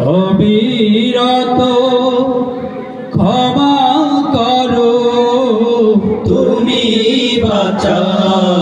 অবিরত ক্ষমা করো তুমি বাঁচাও।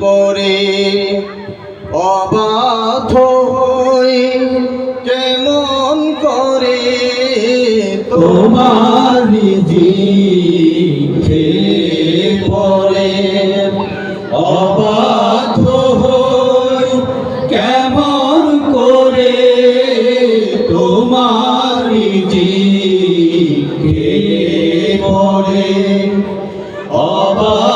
পরে অবাধ কেমন করে তোমার পরে অবাধ কেমন করে তোমার পরে অবাধ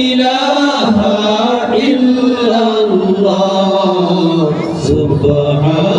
إله إلا الله سبحانه